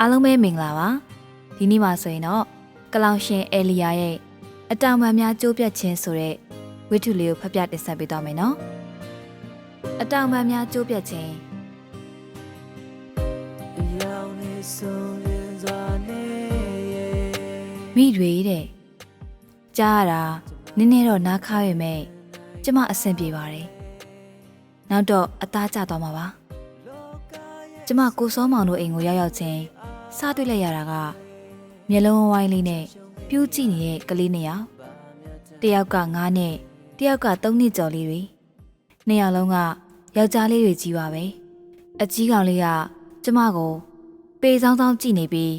အားလုံးပဲမင်္ဂလာပါဒီနေ့မှာဆိုရင်တော့ကလောင်ရှင်အဲလီယာရဲ့အတောင်ပံများကျိုးပြတ်ခြင်းဆိုတဲ့ဝိထုလေးကိုဖတ်ပြတင်ဆက်ပေးသွားမယ်နော်အတောင်ပံများကျိုးပြတ်ခြင်းရောင်နေဆုံးရင်စွာနေရဲ့မိတွေတဲ့ကြားရတာနည်းနည်းတော့နားခါရမယ်ကျမအဆင်ပြေပါတယ်နောက်တော့အသားကျသွားမှာပါကျမကိုစောမောင်တို့အိမ်ကိုရောက်ရောက်ချင်း စားတွေ့လိုက်ရတာကမျက်လုံးဝိုင်းလေးနဲ့ပြူးကြည့်နေတဲ့ကလေးနှစ်ယောက်တယောက်က9နှစ်တယောက်က3နှစ်ကျော်လေးတွေနှစ်ယောက်လုံးကယောက်ျားလေးတွေကြီးပါပဲအကြီးကောင်လေးကကျမကို ပေဆောင်ဆောင်ကြည့်နေပြီး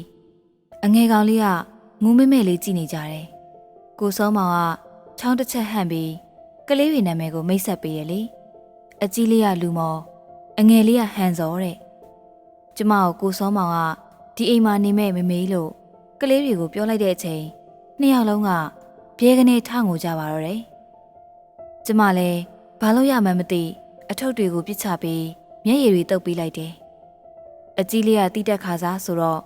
အငယ်ကောင်လေးကငူးမဲမဲလေးကြည့်နေကြတယ်။ကိုစောမောင်ကချောင်းတစ်ချက်ဟန့်ပြီးကလေးတွေနာမည်ကိုမိတ်ဆက်ပေးရလေ။အကြီးလေးကလူမော်အငယ်လေးကဟန်စောတဲ့။ကျမကိုကိုစောမောင်က ဒီအိမ်မှာနေမဲ့မမေးလို့ကလေးတွေကိုပြောလိုက်တဲ့အချိန်နှစ်ယောက်လုံးကဘဲကနေထငိုကြပါတော့တယ်။ကျမလည်းဘာလို့ရမှန်းမသိအထုပ်တွေကိုပြစ်ချပြီးမျက်ရည်တွေတုပ်ပေးလိုက်တယ်။အကြီးလေးကတိတက်ခါစားဆိုတော့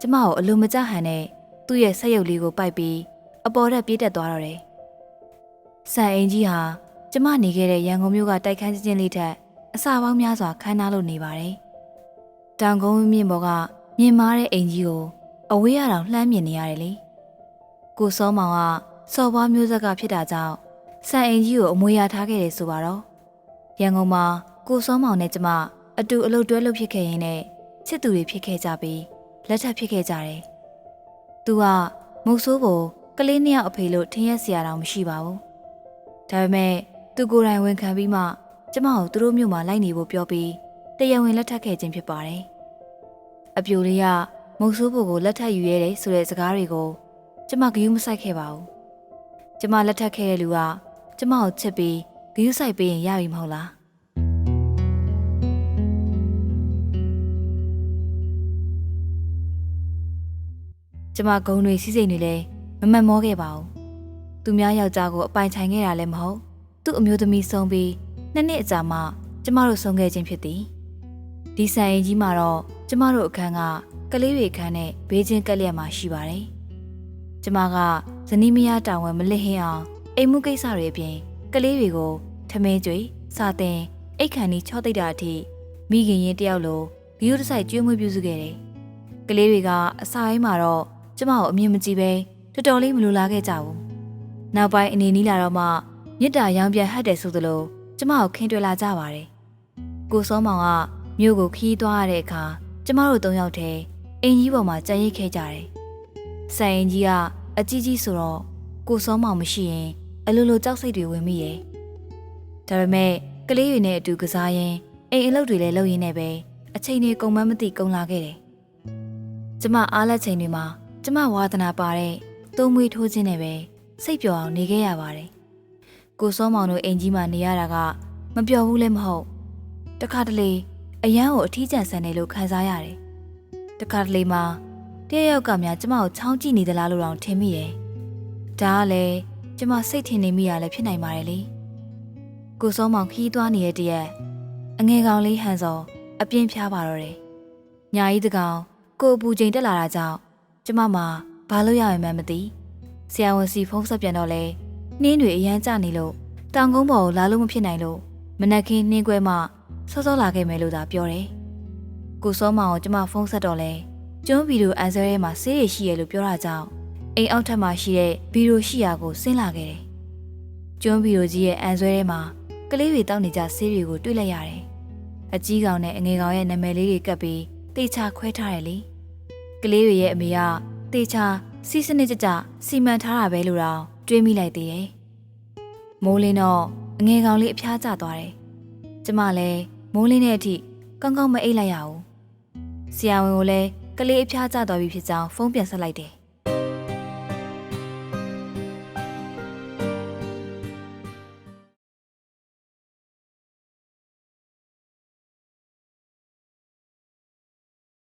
ကျမကိုအလိုမကျဟန်နဲ့သူ့ရဲ့ဆက်ရုပ်လေးကိုပိုက်ပြီးအပေါ်ထက်ပြေးတက်သွားတော့တယ်။ဆန်အင်ကြီးဟာကျမနေခဲ့တဲ့ရန်ကုန်မြို့ကတိုက်ခန်းချင်းချင်းလေးထက်အစာပေါင်းများစွာခန်းနားလို့နေပါတယ်။တောင်ကုန်းမြင့်ပေါ်က မြင်မာတဲ့အိမ်ကြီးကိုအဝေးရအောင်လှမ်းမြင်နေရတယ်လေ။ကိုစောမောင်ကစော်ဘွားမျိုးဆက်ကဖြစ်တာကြောင့်ဆန်အင်ကြီးကိုအမွေရထားခဲ့တယ်ဆိုပါတော့။ရန်ကုန်မှာကိုစောမောင်နဲ့ကျမအတူအလုပ်တွဲလုပ်ဖြစ်ခဲ့ရင်နဲ့ချစ်သူတွေဖြစ်ခဲ့ကြပြီးလက်ထပ်ဖြစ်ခဲ့ကြတယ်။သူကမုတ်ဆိုးကိုကလေးနှစ်ယောက်အဖေလို့ထင်ရက်စရာတောင်မရှိပါဘူး။ဒါပေမဲ့သူကိုယ်တိုင်ဝန်ခံပြီးမှကျမကိုသူတို့မျိုးမှာလိုက်နေဖို့ပြောပြီးတရားဝင်လက်ထပ်ခဲ့ခြင်းဖြစ်ပါတယ်။ အပြိုလေးကမုတ်ဆိုးဘိုကိုလက်ထပ်ယူရဲတယ်ဆိုတဲ့စကားတွေကိုကျမဂယုမဆိုင်ခဲ့ပါဘူး။ကျမလက်ထပ်ခဲ့တဲ့လူကကျမကိုချစ်ပြီးဂယုဆိုင်ပေးရင်ရပြီမဟုတ်လား။ကျမဂုံတွေစီးစိမ်တွေလည်းမမတ်မောခဲ့ပါဘူး။သူများယောက်ျားကိုအပိုင်ဆိုင်ခဲ့တာလည်းမဟုတ်။သူ့အမျိုးသမီးဆုံးပြီးနှစ်နှစ်အကြာမှကျမတို့ဆုံးခဲ့ခြင်းဖြစ်သည်။ ဒီဆိုင်ရင်ကြီးမှာတော့ကျမတို့အခန်းကကလေးတွေအခန်းနဲ့ဘေးချင်းကက်လျက်မှာရှိပါတယ်။ကျမကဇနီးမယားတောင်ဝဲမလစ်ဟင်းအောင်အိမ်မှုကိစ္စတွေအပြင်ကလေးတွေကိုထမင်းကျွေစာတင်အိတ်ခမ်းနီချော့သိပ်တာအထိမိခင်ရင်တယောက်လိုဂီယိုတဆိုင်ကျွေးမွေးပြုစုခဲ့တယ်။ကလေးတွေကအစာအိမ်မှာတော့ကျမကိုအမြင်မကြည့်ပဲတော်တော်လေးမလိုလားခဲ့ကြဘူး။နောက်ပိုင်းအနေနီးလာတော့မှမြစ်တာရောင်ပြန်ဟတ်တယ်ဆိုသလိုကျမကိုခင်းတွေ့လာကြပါတယ်။ကိုစောမောင်က မြို့ကိုခီးသွားရတဲ့အခါကျမတို့သုံးယောက်တည်းအင်ကြီးပေါ်မှာကြံရိတ်ခဲ့ကြတယ်။ဆိုင်အင်ကြီးကအကြီးကြီးဆိုတော့ကိုစောမောင်မရှိရင်အလိုလိုကြောက်စိတ်တွေဝင်မိတယ်။ဒါပေမဲ့ကလေးတွေနဲ့အတူကစားရင်အိမ်အလုပ်တွေလည်းလုပ်ရင်းနဲ့ပဲအချိန်တွေကုန်မမသိကုန်လာခဲ့တယ်။ကျမအားလက်ချိန်တွေမှာကျမဝါသနာပါတဲ့သုံးမွေးထိုးခြင်းနဲ့ပဲစိတ်ပျော်အောင်နေခဲ့ရပါတယ်။ကိုစောမောင်တို့အိမ်ကြီးမှာနေရတာကမပျော်ဘူးလည်းမဟုတ်။တခါတလေ အရန်ကိုအထီးကျန်ဆန်တယ်လို့ခံစားရတယ်။တခါတလေမှာတရက်ယောက်ကများကျမကိုချောင်းကြည့်နေသလားလို့တောင်ထင်မိတယ်။ဒါကလည်းကျမစိတ်ထင်နေမိရလည်းဖြစ်နိုင်ပါတယ်လေ။ကိုစောမောင်ခီးသွားနေတဲ့တရက်အငယ်ကောင်လေးဟန်စောအပြင်းဖျားပါတော့တယ်။ညာကြီးတကောင်ကိုအပူချိန်တက်လာတာကြောင့်ကျမမှာဘာလို့ရရင်မှန်းမသိဆရာဝန်စီဖုန်းဆက်ပြန်တော့လဲနှင်းတွေအရန်ကျနေလို့တောင်ကုန်းပေါ်ကိုလာလို့မဖြစ်နိုင်လို့မနက်ခင်းနှင်းခွဲမှ စောစောလာခဲ့မယ်လို့သာပြောတယ်ကိုစောမောင်ကိုကျမဖုန်းဆက်တော့လဲကျွန်းဗီဒီယိုအန်ဆာထဲမှာဆေးရရှိရလို့ပြောတာကြောင့်အိမ်အောက်ထပ်မှာရှိတဲ့ဗီဒီယိုရှိရာကိုဆင်းလာခဲ့တယ်ကျွန်းဗီဒီယိုကြီးရဲ့အန်ဆွဲထဲမှာကလေးတွေတောက်နေကြဆေးတွေကိုတွေ့လိုက်ရတယ်အကြီးကောင်နဲ့အငယ်ကောင်ရဲ့နာမည်လေးတွေကပ်ပြီးတေချာခွဲထားတယ်လေကလေးတွေရဲ့အမေကတေချာစီးစနစ်ကြကြစီမံထားတာပဲလို့တော့တွေးမိလိုက်သေးတယ်။မိုးလင်းတော့အငယ်ကောင်လေးအဖျားကျသွားတယ်။ကျမလည်း မိုးလင်းတဲ့အထိကောင်းကောင်းမအိပ်လိုက်ရဘူး။ဆရာဝန်ကလည်းကလေးအဖျားကျသွားပြီဖြစ်ကြောင်းဖုန်းပြန်ဆက်လိုက်တယ်